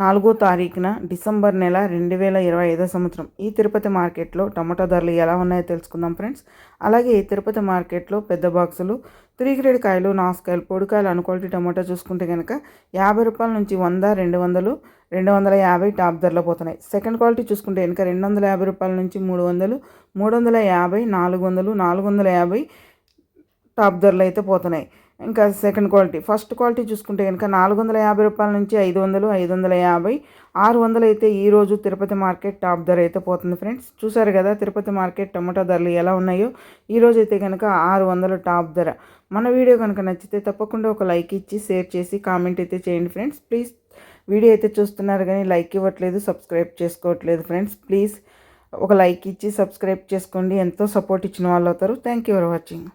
నాలుగో తారీఖున డిసెంబర్ నెల రెండు వేల ఇరవై ఐదో సంవత్సరం. ఈ తిరుపతి మార్కెట్లో టమాటో ధరలు ఎలా ఉన్నాయో తెలుసుకుందాం ఫ్రెండ్స్. అలాగే ఈ తిరుపతి మార్కెట్లో పెద్ద బాక్సులు త్రీ గ్రేడ్ కాయలు నాసుకాయలు పొడికాయలు అనుక్వాలిటీ టమాటో చూసుకుంటే కనుక యాభై రూపాయల నుంచి వంద రెండు వందలు రెండు వందల యాభై టాప్ ధరలో పోతున్నాయి. సెకండ్ క్వాలిటీ చూసుకుంటే కనుక రెండు వందల యాభై రూపాయల నుంచి మూడు వందలు మూడు వందల యాభై నాలుగు వందలు నాలుగు వందల యాభై టాప్ ధరలు అయితే పోతున్నాయి. ఇంకా సెకండ్ క్వాలిటీ ఫస్ట్ క్వాలిటీ చూసుకుంటే కనుక నాలుగు వందల యాభై రూపాయల నుంచి ఐదు వందలు ఐదు వందల యాభై ఆరు వందలు అయితే ఈరోజు తిరుపతి మార్కెట్ టాప్ ధర అయితే పోతుంది ఫ్రెండ్స్. చూసారు కదా తిరుపతి మార్కెట్ టమాటా ధరలు ఎలా ఉన్నాయో? ఈరోజు అయితే కనుక ఆరు వందలు టాప్ ధర. మన వీడియో కనుక నచ్చితే తప్పకుండా ఒక లైక్ ఇచ్చి షేర్ చేసి కామెంట్ అయితే చేయండి ఫ్రెండ్స్. ప్లీజ్ వీడియో అయితే చూస్తున్నారు కానీ లైక్ ఇవ్వట్లేదు సబ్స్క్రైబ్ చేసుకోవట్లేదు ఫ్రెండ్స్. ప్లీజ్ ఒక లైక్ ఇచ్చి సబ్స్క్రైబ్ చేసుకోండి. ఎంతో సపోర్ట్ ఇచ్చిన వాళ్ళు అవుతారు. Thank you for watching